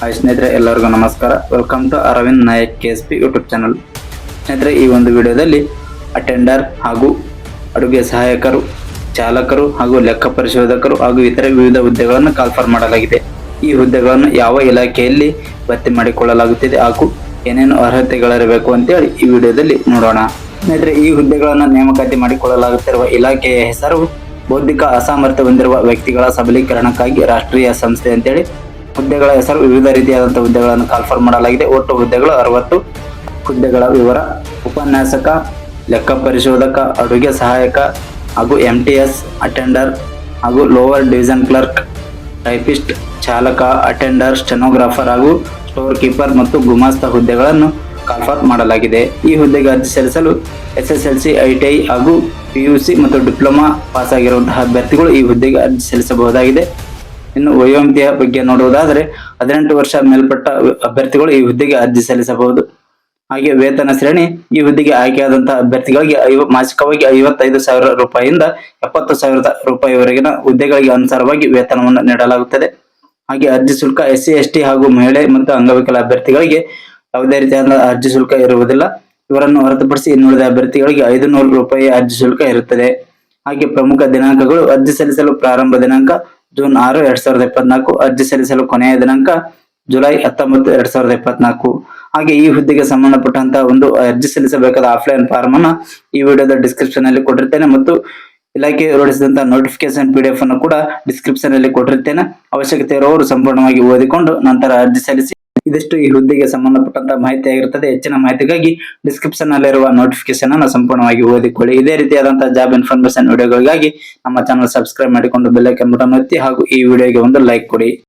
Hi ಸ್ನೇಹಿತರೆ, ಎಲ್ಲರಿಗೂ ನಮಸ್ಕಾರ. Welcome to Arvind Nayak K S P YouTube channel ಸ್ನೇಹಿತರೆ, ಈ ಒಂದು ವಿಡಿಯೋದಲ್ಲಿ ಅಟೆಂಡರ್ ಹಾಗೂ ಅಡುಗೆ ಸಹಾಯಕರು, ಚಾಲಕರು ಹಾಗೂ ಲೆಕ್ಕ ಪರಿಶೋಧಕರು ಹಾಗೂ ಇತರೆ ವಿವಿಧ ಹುದ್ದೆಗಳನ್ನು ಕಾಲ್ಫರ್ ಮಾಡಲಾಗಿದೆ. ಈ ಹುದ್ದೆಗಳನ್ನು ಯಾವ ಇಲಾಖೆಯಲ್ಲಿ ಭರ್ತಿ ಮಾಡಿಕೊಳ್ಳಲಾಗುತ್ತಿದೆ ಹಾಗೂ ಏನೇನು ಅರ್ಹತೆಗಳಿರಬೇಕು ಅಂತೇಳಿ ಈ ವಿಡಿಯೋದಲ್ಲಿ ನೋಡೋಣ. ಸ್ನೇಹಿತರೆ, ಈ ಹುದ್ದೆಗಳನ್ನು ನೇಮಕಾತಿ ಮಾಡಿಕೊಳ್ಳಲಾಗುತ್ತಿರುವ ಇಲಾಖೆಯ ಹೆಸರು ಬೌದ್ಧಿಕ ಅಸಾಮರ್ಥ್ಯ ಹೊಂದಿರುವ ವ್ಯಕ್ತಿಗಳ ಸಬಲೀಕರಣಕ್ಕಾಗಿ ರಾಷ್ಟ್ರೀಯ ಸಂಸ್ಥೆ ಅಂತೇಳಿ ಹುದ್ದೆಗಳ ಹೆಸರು, ವಿವಿಧ ರೀತಿಯಾದಂಥ ಹುದ್ದೆಗಳನ್ನು ಕಾಲ್ಫರ್ ಮಾಡಲಾಗಿದೆ. ಒಟ್ಟು ಹುದ್ದೆಗಳು ಅರವತ್ತು. ಹುದ್ದೆಗಳ ವಿವರ, ಉಪನ್ಯಾಸಕ, ಲೆಕ್ಕ ಪರಿಶೋಧಕ, ಅಡುಗೆ ಸಹಾಯಕ ಹಾಗೂ ಎಂ ಟಿ ಎಸ್ ಅಟೆಂಡರ್ ಹಾಗೂ ಲೋವರ್ ಡಿವಿಷನ್ ಕ್ಲರ್ಕ್ ಟೈಪಿಸ್ಟ್ ಚಾಲಕ ಅಟೆಂಡರ್ ಸ್ಟೆನೋಗ್ರಾಫರ್ ಹಾಗೂ ಸ್ಟೋರ್ ಕೀಪರ್ ಮತ್ತು ಗುಮಾಸ್ತ ಹುದ್ದೆಗಳನ್ನು ಕನ್ಫರ್ಮ್ ಮಾಡಲಾಗಿದೆ. ಈ ಹುದ್ದೆಗೆ ಅರ್ಜಿ ಸಲ್ಲಿಸಲು S S L C I T I ಹಾಗೂ ಪಿ ಯು ಸಿ ಮತ್ತು ಡಿಪ್ಲೊಮಾ ಪಾಸ್ ಆಗಿರುವಂತಹ ಅಭ್ಯರ್ಥಿಗಳು ಈ ಹುದ್ದೆಗೆ ಅರ್ಜಿ ಸಲ್ಲಿಸಬಹುದಾಗಿದೆ. ಇನ್ನು ವಯೋಮಿತಿಯ ಬಗ್ಗೆ ನೋಡುವುದಾದರೆ ಹದಿನೆಂಟು ವರ್ಷ ಮೇಲ್ಪಟ್ಟ ಅಭ್ಯರ್ಥಿಗಳು ಈ ಹುದ್ದೆಗೆ ಅರ್ಜಿ ಸಲ್ಲಿಸಬಹುದು. ಹಾಗೆ ವೇತನ ಶ್ರೇಣಿ ಈ ಹುದ್ದೆಗೆ ಆಯ್ಕೆಯಾದಂತಹ ಅಭ್ಯರ್ಥಿಗಳಿಗೆ ಐವ, ಮಾಸಿಕವಾಗಿ ಐವತ್ತೈದು ಸಾವಿರ ರೂಪಾಯಿಯಿಂದ ಎಪ್ಪತ್ತು ಸಾವಿರದ ರೂಪಾಯಿವರೆಗಿನ ಹುದ್ದೆಗಳಿಗೆ ಅನುಸಾರವಾಗಿ ವೇತನವನ್ನು ನೀಡಲಾಗುತ್ತದೆ. ಹಾಗೆ ಅರ್ಜಿ ಶುಲ್ಕ ಎಸ್ ಸಿ ಎಸ್ ಟಿ ಹಾಗೂ ಮಹಿಳೆ ಮತ್ತು ಅಂಗವಿಕಲ ಅಭ್ಯರ್ಥಿಗಳಿಗೆ ಯಾವುದೇ ರೀತಿಯಾದ ಅರ್ಜಿ ಶುಲ್ಕ ಇರುವುದಿಲ್ಲ. ಇವರನ್ನು ಹೊರತುಪಡಿಸಿ ಇನ್ನುಳಿದ ಅಭ್ಯರ್ಥಿಗಳಿಗೆ ಐದು ನೂರು ರೂಪಾಯಿ ಅರ್ಜಿ ಶುಲ್ಕ ಇರುತ್ತದೆ. ಹಾಗೆ ಪ್ರಮುಖ ದಿನಾಂಕಗಳು ಅರ್ಜಿ ಸಲ್ಲಿಸಲು ಪ್ರಾರಂಭ ದಿನಾಂಕ ಜೂನ್ ಆರು ಎರಡ್ ಸಾವಿರದ ಇಪ್ಪತ್ನಾಲ್ಕು ಅರ್ಜಿ ಸಲ್ಲಿಸಲು ಕೊನೆಯ ದಿನಾಂಕ ಜುಲೈ ಹತ್ತೊಂಬತ್ತು ಎರಡ್ ಸಾವಿರದ ಇಪ್ಪತ್ನಾಲ್ಕು. ಹಾಗೆ ಈ ಹುದ್ದೆಗೆ ಸಂಬಂಧಪಟ್ಟಂತಹ ಒಂದು ಅರ್ಜಿ ಸಲ್ಲಿಸಬೇಕಾದ ಆಫ್ಲೈನ್ ಫಾರ್ಮ್ ಅನ್ನ ಈ ವಿಡಿಯೋದ ಡಿಸ್ಕ್ರಿಪ್ಷನ್ ಅಲ್ಲಿ ಕೊಟ್ಟಿರ್ತೇನೆ ಮತ್ತು ಇಲಾಖೆ ಹೊರಡಿಸಿದಂತಹ ನೋಟಿಫಿಕೇಶನ್ ಪಿ ಡಿ ಎಫ್ ಅನ್ನು ಕೂಡ ಡಿಸ್ಕ್ರಿಪ್ಷನ್ ಅಲ್ಲಿ ಕೊಟ್ಟಿರ್ತೇನೆ. ಅವಶ್ಯಕತೆ ಇರುವವರು ಸಂಪೂರ್ಣವಾಗಿ ಓದಿಕೊಂಡು ನಂತರ ಅರ್ಜಿ ಸಲ್ಲಿಸಿ ಇದಿಷ್ಟು ಈ ಹುದ್ದೆಗೆ ಸಂಬಂಧಪಟ್ಟಂತಹ ಮಾಹಿತಿ ಆಗಿರುತ್ತದೆ ಹೆಚ್ಚಿನ ಮಾಹಿತಿಗಾಗಿ ಡಿಸ್ಕ್ರಿಪ್ಷನ್ ನಲ್ಲಿರುವ ನೋಟಿಫಿಕೇಶನ್ ಅನ್ನು ಸಂಪೂರ್ಣವಾಗಿ ಓದಿಕೊಳ್ಳಿ. ಇದೇ ರೀತಿಯಾದಂತಹ ಜಾಬ್ ಇನ್ಫಾರ್ಮೇಶನ್ ವಿಡಿಯೋಗಳಿಗಾಗಿ ನಮ್ಮ ಚಾನಲ್ ಸಬ್ಸ್ಕ್ರೈಬ್ ಮಾಡಿಕೊಂಡು ಬೆಲ್ ಐಕನ್ ಬಟನ್ ಹಾಗೂ ಈ ವಿಡಿಯೋಗೆ ಒಂದು ಲೈಕ್ ಕೊಡಿ.